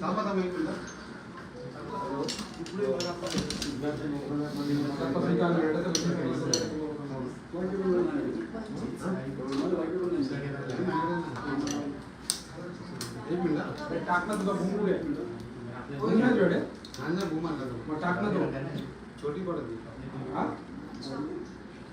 थांबा थांबा एक मिनिट एक तुझा भूमुळे भूमुळे जोडे हा ना भूमा का तो? मग टाकणं तो छोटी पडत ती. हा छोटी कोट बोलते ती हे झालं का आता पण शिडी आहे ना. नाही नाही लावून असं चालू आहे. भेटी चालू एक आहे. मिनिट चालू आहे. तुम्हाला हे होणार नाही. हा, बंद करा.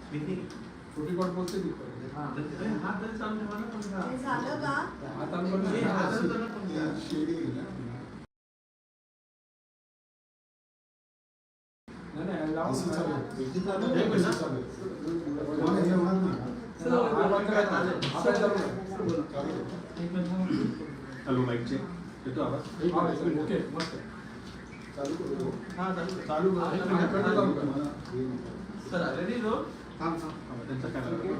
हॅलो माईक चेक येतो आवाज हा, एक मिनिट. ओके मस्त चालू करू. चालू करा. एक मिनिट, पेट्रोल चालू करा.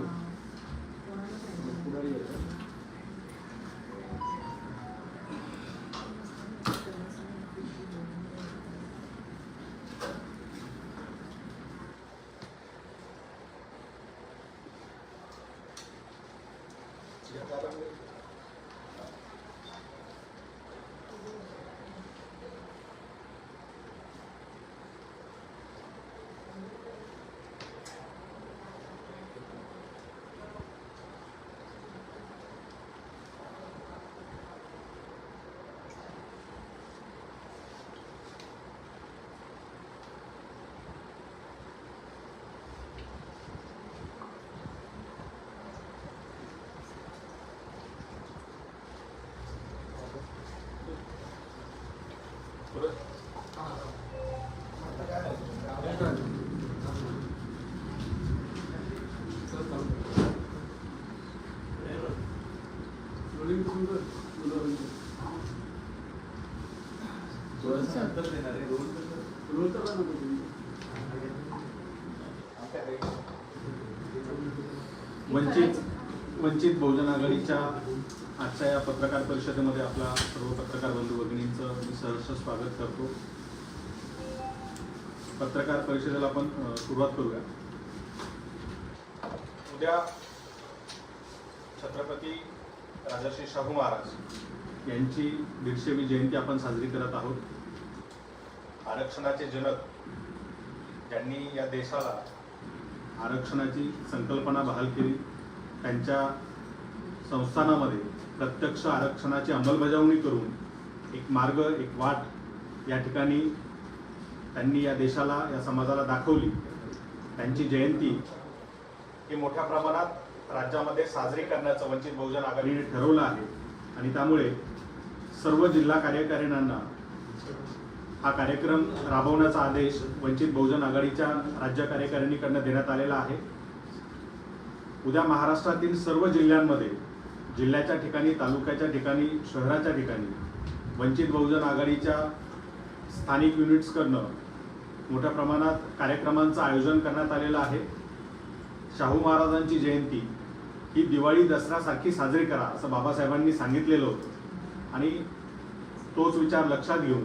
मला हे- थांब थांब त्यांचा वंचित वंचित बहुजन आघाडीच्या आजच्या या पत्रकार परिषदेमध्ये आपला सर्व पत्रकार बंधू भगिनींचं मी सहर्ष स्वागत करतो. पत्रकार परिषदेला आपण सुरुवात करूया. उद्या छत्रपती राजर्षी शाहू महाराज यांची दीडशेवी जयंती आपण साजरी करत आहोत. आरक्षणाचे जनक ज्यांनी या देशाला आरक्षणाची संकल्पना बहाल केली. त्यांच्या संस्थानामध्ये प्रत्यक्ष आरक्षणाची अंमलबजावणी करून एक मार्ग एक वाट या ठिकाणी त्यांनी या देशाला या समाजाला दाखवली. त्यांची जयंती ही मोठ्या प्रमाणात राज्यामध्ये साजरी करण्याचं वंचित बहुजन आघाडीने ठरवलं आहे. आणि त्यामुळे सर्व जिल्हा कार्यकारिणांना हा कार्यक्रम राबवण्याचा आदेश वंचित बहुजन आघाडीच्या राज्य कार्यकारिणीकडनं देण्यात आलेला आहे. उद्या महाराष्ट्रातील सर्व जिल्ह्यांमध्ये जिल्ह्याच्या ठिकाणी तालुक्याच्या ठिकाणी शहराच्या ठिकाणी वंचित बहुजन आघाडीच्या स्थानिक युनिट्सकडनं मोठ्या प्रमाणात कार्यक्रमांचं आयोजन करण्यात आलेलं आहे. शाहू महाराजांची जयंती ही दिवाळी दसऱ्यासारखी साजरी करा असं बाबासाहेबांनी सांगितलेलं होतं. आणि तोच विचार लक्षात घेऊन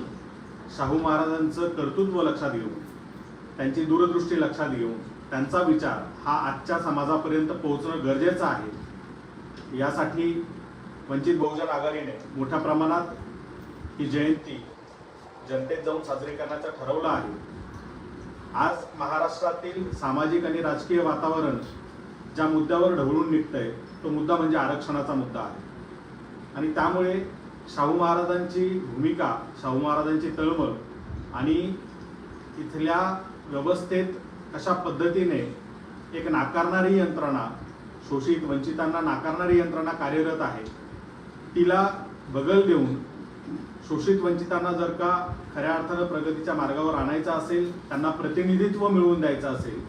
शाहू महाराजांचं कर्तृत्व लक्षात घेऊन त्यांची दूरदृष्टी लक्षात घेऊन त्यांचा विचार हा आजच्या समाजापर्यंत पोहोचणं गरजेचं आहे. यासाठी वंचित बहुजन आघाडीने मोठ्या प्रमाणात ही जयंती जनतेत जाऊन साजरी करण्याचं ठरवलं आहे. आज महाराष्ट्रातील सामाजिक आणि राजकीय वातावरण ज्या मुद्द्यावर ढवळून निघतंय तो मुद्दा म्हणजे आरक्षणाचा मुद्दा आहे. आणि त्यामुळे शाहू महाराजांची भूमिका शाहू महाराजांची तळमळ आणि इथल्या व्यवस्थेत कशा पद्धतीने एक नाकारणारी यंत्रणा शोषित वंचितांना नाकारणारी यंत्रणा कार्यरत आहे तिला बगल देऊन शोषित वंचितांना जर का खऱ्या अर्थानं प्रगतीच्या मार्गावर आणायचं असेल त्यांना प्रतिनिधित्व मिळवून द्यायचं असेल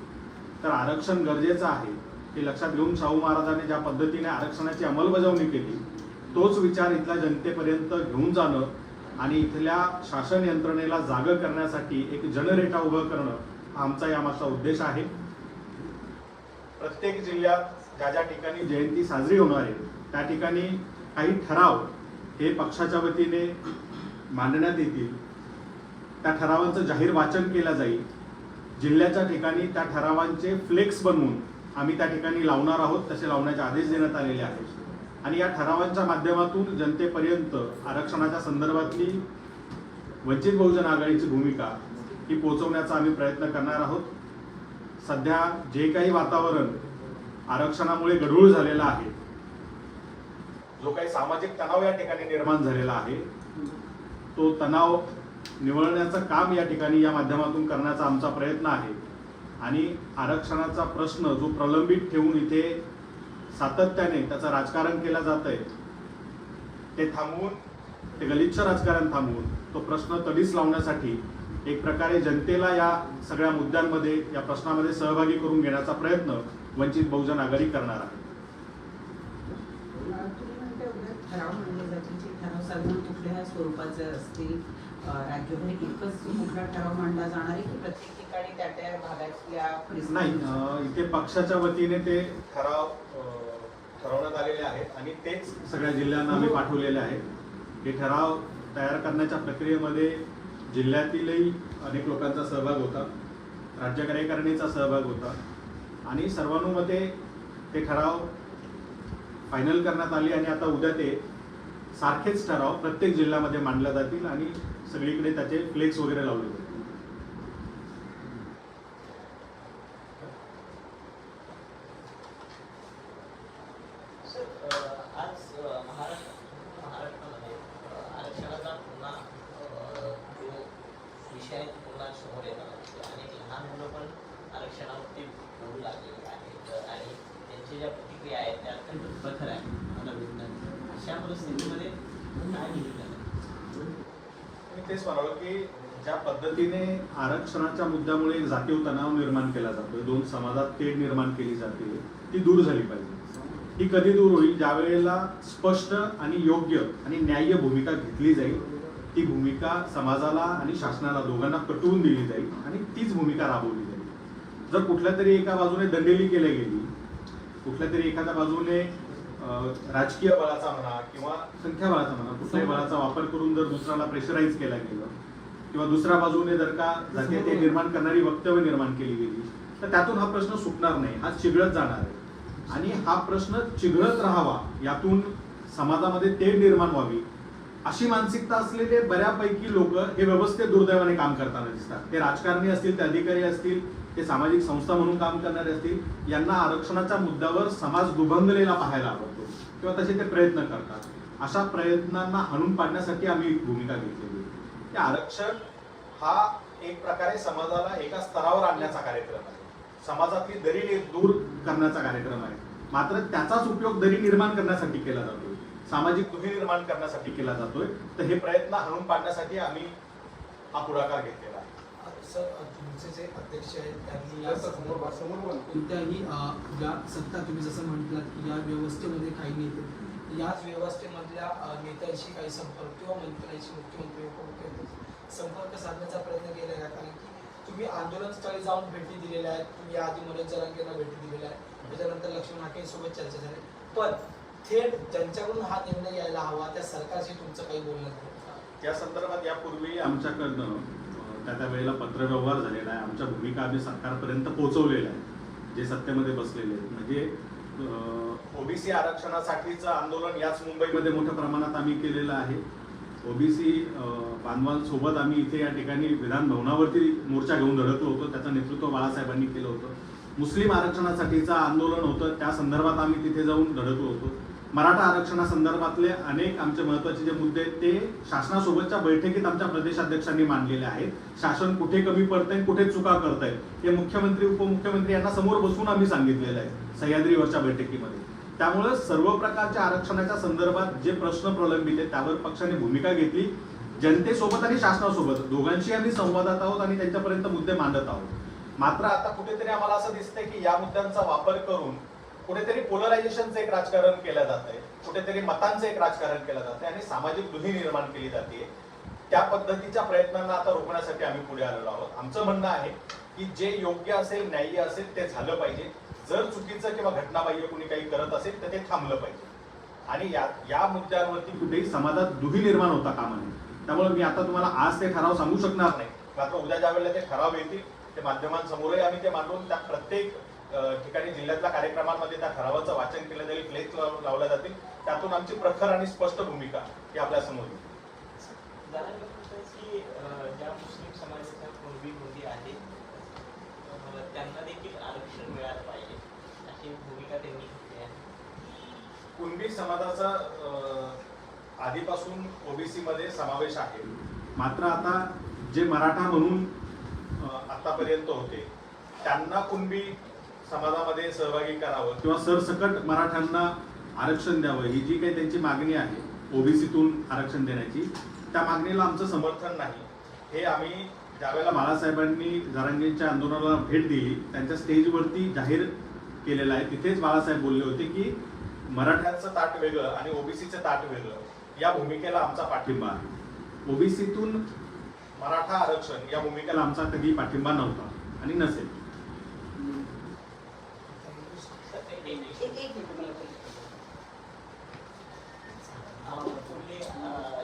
तर आरक्षण गरजेचं आहे. हे लक्षात घेऊन शाहू महाराजांनी ज्या पद्धतीने आरक्षणाची अंमलबजावणी केली तोच विचार इथल्या जनतेपर्यंत घेऊन जाणं आणि इथल्या शासन यंत्रणेला जाग करण्यासाठी एक जनरेटा उभं करणं हा आमचा यामागचा उद्देश आहे. प्रत्येक जिल्ह्यात ज्या ज्या ठिकाणी जयंती साजरी होणार आहे त्या ठिकाणी काही ठराव हे पक्षाच्या वतीने मांडण्यात येतील त्या ठरावांचं जाहीर वाचन केलं जाईल. जिल्ह्याच्या ठिकाणी त्या ठरावांचे फ्लेक्स बनवून आम्ही त्या ठिकाणी लावणार आहोत तसे लावण्याचे आदेश देण्यात आलेले आहेत. आणि या ठरावांच्या माध्यमातून जनतेपर्यंत आरक्षणाच्या संदर्भातली वंचित बहुजन आघाडीची भूमिका ही पोहोचवण्याचा आम्ही प्रयत्न करणार आहोत. सध्या जे काही वातावरण आरक्षणामुळे गढूळ झालेलं आहे जो काही सामाजिक तणाव या ठिकाणी निर्माण झालेला आहे तो तणाव निवळण्याचं काम या ठिकाणी या माध्यमातून करण्याचा आमचा प्रयत्न आहे. आणि आरक्षणाचा प्रश्न जो प्रलंबित ठेवून इथे सातत्याने त्याचं राजकारण केलं जात आहे ते थांबवून ते गलिच्छ राजकारण थांबवून तो प्रश्न तडीस लावण्यासाठी एक प्रकारे जनतेला या सगळ्या मुद्द्यांमध्ये या प्रश्नामध्ये सहभागी करून घेण्याचा प्रयत्न वंचित बहुजन आघाडी करणार आहे. कुठल्या स्वरूपाचे असतील. राज्यभर एकच कुठला ठराव मांडला जाणार आहे की प्रत्येक ठिकाणी त्या त्या भागातल्या नाही इथे पक्षाच्या वतीने ते ठराव ठरवण्यात आलेले आहेत आणि तेच सगळ्या जिल्ह्यांना आम्ही पाठवलेले आहेत हे ठराव तयार करण्याच्या प्रक्रियेमध्ये जिल्ह्यातीलही अनेक लोकांचा सहभाग होता. राज्य कार्यकारिणीचा सहभाग होता. आणि सर्वानुमते ते ठराव फायनल करण्यात आले आणि आता उद्या ते सारखेच ठराव प्रत्येक जिल्ह्यामध्ये मांडले जातील आणि सगळीकडे त्याचे फ्लेक्स वगैरे लावले जातील सर अ, आज अ, महाराष्ट्र महाराष्ट्रामध्ये अ, आरक्षणाचा पुन्हा अ, जो विषय आहे तो पुन्हा समोर येताना दिसतो आणि लहान मुलं पण आरक्षणावरती बोलू लागलेली आहेत अ, आणि त्यांच्या ज्या प्रतिक्रिया आहेत त्या अत्यंत प्रखर आहेत नवीन अशा परिस्थितीमध्ये काय भूमिका आहे? मी तेच म्हणालो की ज्या पद्धतीने आरक्षणाच्या मुद्द्यामुळे एक जातीय तणाव निर्माण केला जातोय दोन समाजात तेढ निर्माण केली जाते ती दूर झाली पाहिजे. ही कधी दूर होईल? ज्या वेळेला स्पष्ट आणि योग्य आणि न्याय्य भूमिका घेतली जाईल ती भूमिका समाजाला आणि शासनाला दोघांना पटवून दिली जाईल आणि तीच भूमिका राबवली जाईल. जर कुठल्या तरी एका बाजूने दंडेली केली गेली कुठल्या तरी एखाद्या बाजूने राजकीय बळाचा म्हणा किंवा संख्याबळाचा म्हणा कुठल्याही बळाचा वापर करून जर दुसऱ्याला प्रेशराईज केला गेलं किंवा दुसऱ्या बाजूने जर का जातीय ते निर्माण करणारी वक्तव्य निर्माण केली गेली तर त्यातून हा प्रश्न सुटणार नाही. हा चिघळत जाणार आहे. आणि हा प्रश्न चिघळत राहावा यातून समाजामध्ये तेढ निर्माण व्हावी. अशी मानसिकता असलेले बऱ्यापैकी लोक हे व्यवस्थित दुर्दैवाने काम करताना दिसतात. ते राजकारणी असतील ते अधिकारी असतील ते सामाजिक संस्था म्हणून काम करणारे असतील यांना आरक्षणाच्या मुद्द्यावर समाज दुभंगलेला पाहायला आवडतो किंवा तसे ते प्रयत्न करतात. अशा प्रयत्नांना हाणून पाडण्यासाठी आम्ही भूमिका घेतलेली ते आरक्षण हा एक प्रकारे समाजाला एका स्तरावर आणण्याचा कार्यक्रम आहे. समाजातली दरी नि- दूर करण्याचा कार्यक्रम आहे. मात्र त्याचाच उपयोग दरी निर्माण करण्यासाठी केला जातोय. सामाजिक दुही निर्माण करण्यासाठी केला जातोय. तर हे प्रयत्न हाणून पाडण्यासाठी आम्ही हा पुढाकार घेतलेला आहे. सर तुमचे जे अध्यक्ष आहेत त्यांनी या समोर बस, समोर बोला. कोणत्याही ज्या सत्ता तुम्ही जसं म्हटलात की या व्यवस्थेमध्ये काही नेते याच व्यवस्थेमधल्या नेत्यांशी काही संपर्क किंवा मंत्र्यांशी मुख्यमंत्री संपर्क साधण्याचा प्रयत्न केला आहे का? कारण की तुम्ही आंदोलनस्थळी जाऊन भेटी दिलेल्या आहेत. तुम्ही आधी मनोज जरांगेंना भेटी दिलेल्या आहेत. त्याच्यानंतर लक्ष्मण हाके सोबत चर्चा झाली. पण थेट ज्यांच्याकडून हा निर्णय यायला हवा त्या सरकारशी तुमचं काही बोलणं त्या संदर्भात यापूर्वी आमच्याकडनं त्या त्या वेळेला पत्रव्यवहार झालेला आहे. आमच्या भूमिका आम्ही सरकारपर्यंत पोहोचवलेल्या आहे जे सत्तेमध्ये बसलेले आहेत. म्हणजे ओबीसी आरक्षणासाठीचं आंदोलन याच मुंबईमध्ये मोठ्या प्रमाणात आम्ही केलेलं आहे. ओबीसी बांधवांसोबत आम्ही इथे या ठिकाणी विधान भवनावरती मोर्चा घेऊन धडकलो होतो. त्याचं नेतृत्व बाळासाहेबांनी केलं होतं. मुस्लिम आरक्षणासाठीचं आंदोलन होतं. त्या संदर्भात आम्ही तिथे जाऊन धडकलो होतो. मराठा आरक्षणासंदर्भातले अनेक आमचे महत्त्वाचे जे मुद्दे आहेत ते शासनासोबतच्या बैठकीत आमच्या प्रदेशाध्यक्षांनी मांडलेले आहेत. शासन कुठे कमी पडतंय कुठे चुका करताय हे मुख्यमंत्री उपमुख्यमंत्री यांना समोर बसून आम्ही सांगितलेलं आहे सह्याद्रीवरच्या बैठकीमध्ये. त्यामुळे सर्व प्रकारच्या आरक्षणाच्या संदर्भात जे प्रश्न प्रलंबित आहेत त्यावर पक्षाने भूमिका घेतली. जनतेसोबत आणि शासनासोबत दोघांशी आम्ही संवादात आहोत आणि त्यांच्यापर्यंत मुद्दे मांडत आहोत. मात्र आता कुठेतरी आम्हाला असं दिसतंय की या मुद्द्यांचा वापर करून कुठेतरी पोलरायझेशनचं एक राजकारण केलं जात आहे कुठेतरी मतांचं एक राजकारण केलं जात आहे आणि सामाजिक दुही निर्माण केली जाते त्या पद्धतीच्या प्रयत्नांना आता रोखण्यासाठी आम्ही पुढे आलेलो आहोत. आमचं म्हणणं आहे की जे योग्य असेल न्याय्य असेल ते झालं पाहिजे. जर चुकीचं किंवा घटनाबाह्य कुणी काही करत असेल तर ते थांबलं पाहिजे. आणि या या मुद्द्यांवरती कुठेही समाजात दुही निर्माण होता कामा नये. त्यामुळे मी आता तुम्हाला आज ते ठराव सांगू शकणार नाही. मात्र उद्या ज्या वेळेला ते ठराव येतील ते माध्यमांसमोरही आम्ही ते मांडून त्या प्रत्येक ठिकाणी जिल्ह्यातल्या कार्यक्रमांमध्ये त्या ठरावाचं वाचन केलं जाईल फ्लेक्स लावल्या जातील. त्यातून आमची प्रखर आणि स्पष्ट भूमिका ही आपल्यासमोर येईल जाणून घेतलं की अं, ज्या मुस्लिम समाजाच्या कुणबी मुली आहेत अं, त्यांना देखील आरक्षण मिळालं पाहिजे अशी भूमिका त्यांनी घेतली आहे कुणबी समाजाचा आधीपासून ओबीसी मध्ये समावेश आहे. मात्र आता जे मराठा म्हणून आतापर्यंत होते त्यांना कुणबी समाजामध्ये सहभागी करावं किंवा सरसकट मराठ्यांना आरक्षण द्यावं ही जी काही त्यांची मागणी आहे ओबीसीतून आरक्षण देण्याची त्या मागणीला आमचं समर्थन नाही. हे आम्ही ज्यावेळेला बाळासाहेबांनी जरांगेंच्या आंदोलनाला भेट दिली त्यांच्या स्टेजवरती जाहीर केलेलं आहे तिथेच बाळासाहेब बोलले होते की मराठ्यांचं ताट वेगळं आणि ओबीसीचं ताट वेगळं. या भूमिकेला आमचा पाठिंबा आहे. ओबीसीतून मराठा आरक्षण या भूमिकेला आमचा कधी पाठिंबा नव्हता आणि नसेल.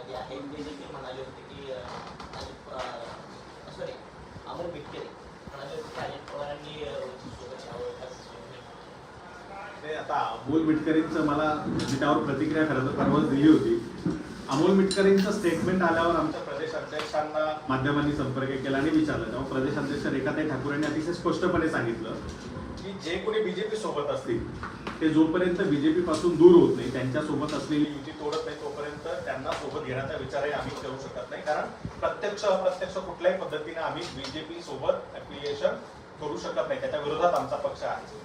जे आहे ते देखील म्हणाले होते की सॉरी अमोल मिटकरे म्हणाले होते की अजित पवारांनी अं, वंचितसोबत यावं असं ते आता अमोल मिटकरींचं मला मी त्यावर प्रतिक्रिया खरं तर परवाच दिली होती. अमोल मिटकरींचं स्टेटमेंट आल्यावर आमच्या प्रदेश अध्यक्षांना माध्यमांनी संपर्क केला आणि विचारलं. तेव्हा प्रदेश अध्यक्ष रेखाताई ठाकूर यांनी अतिशय स्पष्टपणे सांगितलं की जे कोणी बीजेपी सोबत असतील ते जोपर्यंत बीजेपी पासून दूर होत नाही त्यांच्यासोबत असलेली युती तोडत नाही तोपर्यंत त्यांना सोबत घेण्याचा विचारही आम्ही करू शकत नाही. कारण प्रत्यक्ष अप्रत्यक्ष कुठल्याही पद्धतीने आम्ही बीजेपी सोबत अफिलिएशन करू शकत नाही. त्याच्या विरोधात आमचा पक्ष आहे.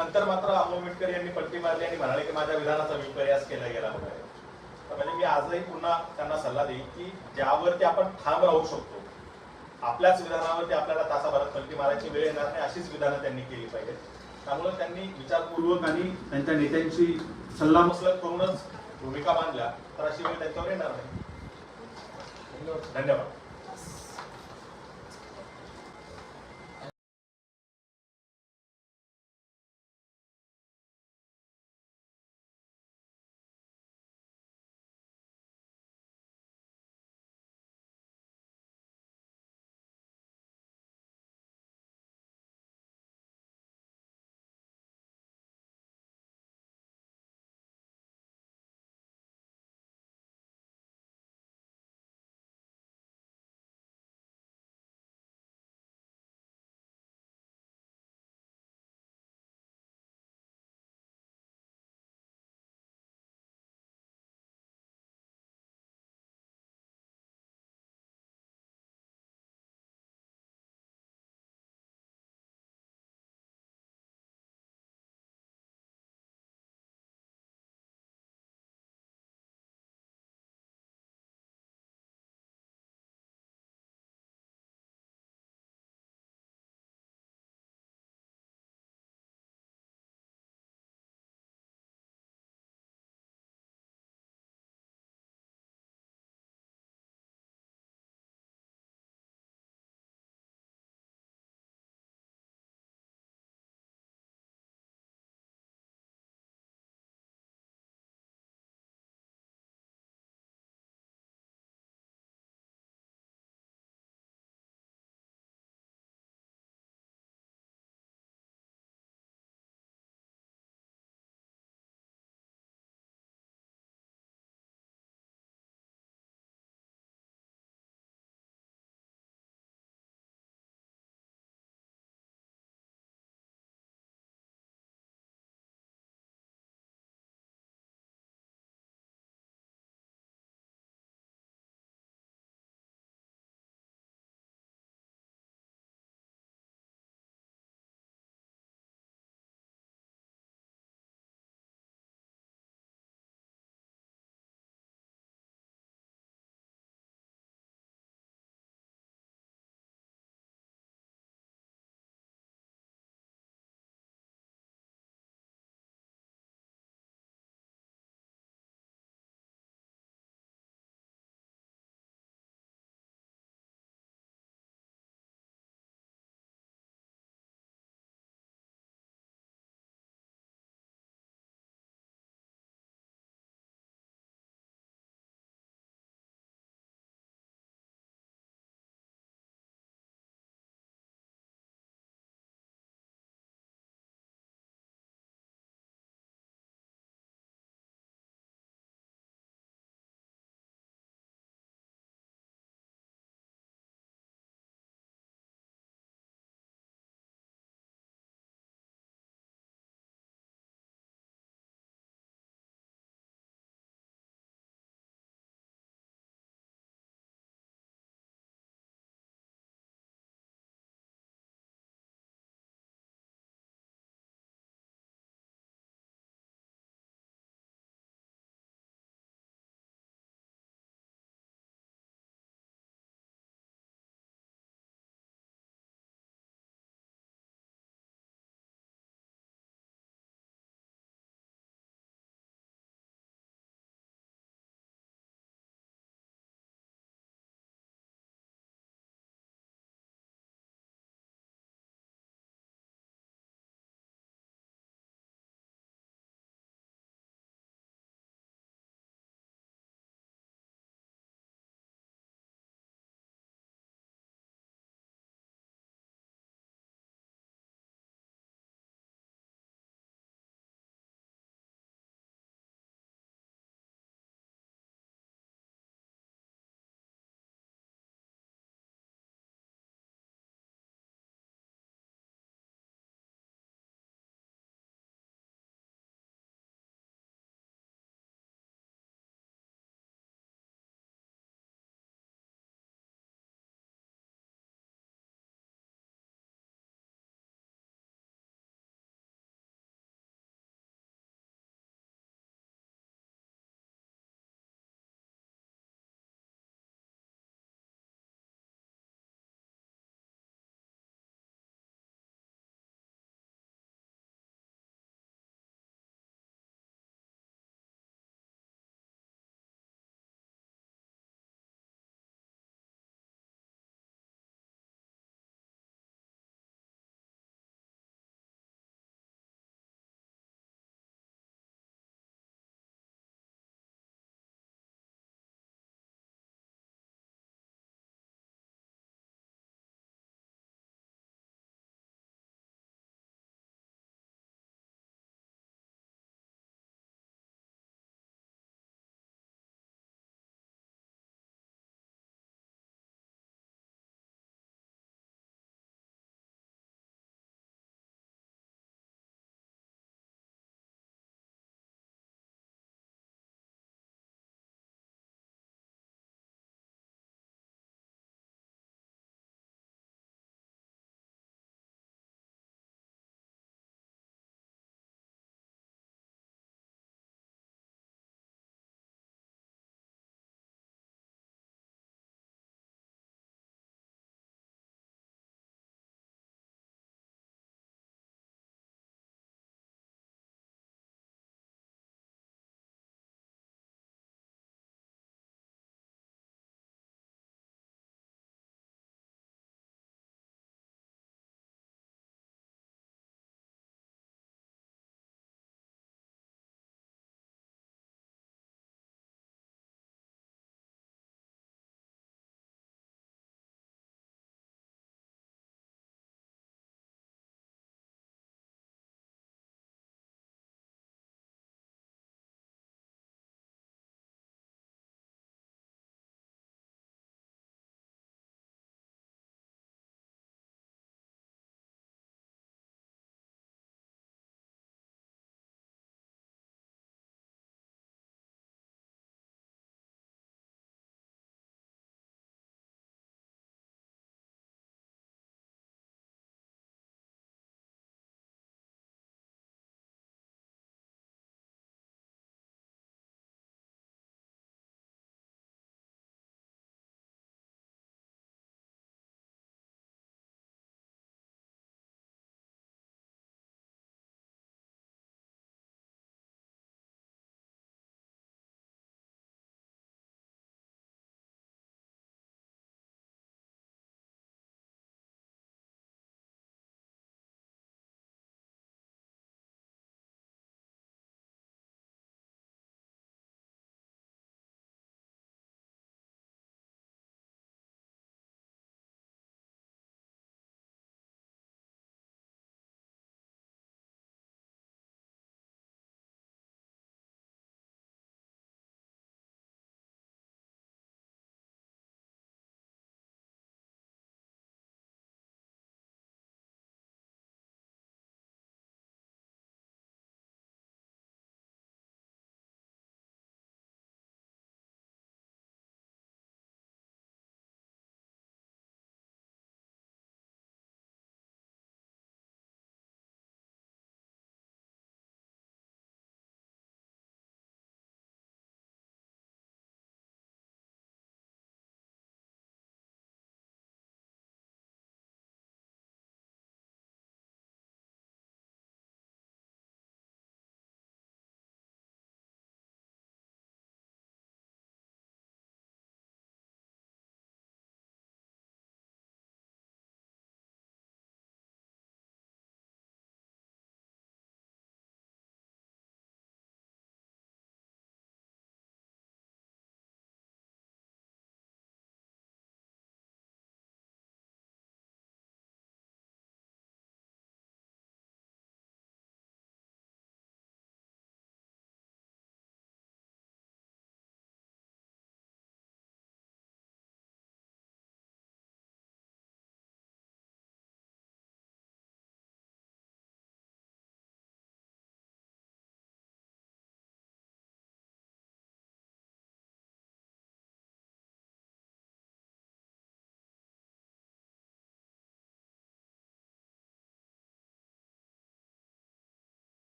नंतर मात्र आंबेडकर यांनी पट्टी मारली आणि म्हणाले की माझ्या विधानाचा विपर्यास केला गेला वगैरे म्हणजे मी आजही पुन्हा त्यांना सल्ला देईन की ज्यावरती आपण ठाम राहू शकतो आपल्याच विधानावरती आपल्याला तासाभरात पलटी मारायची वेळ येणार नाही अशीच विधानं त्यांनी केली पाहिजेत. त्यामुळे त्यांनी विचारपूर्वक आणि त्यांच्या नेत्यांची सल्लामसलत करूनच भूमिका मांडल्या तर अशी वेळ त्यांच्यावर येणार नाही. धन्यवाद.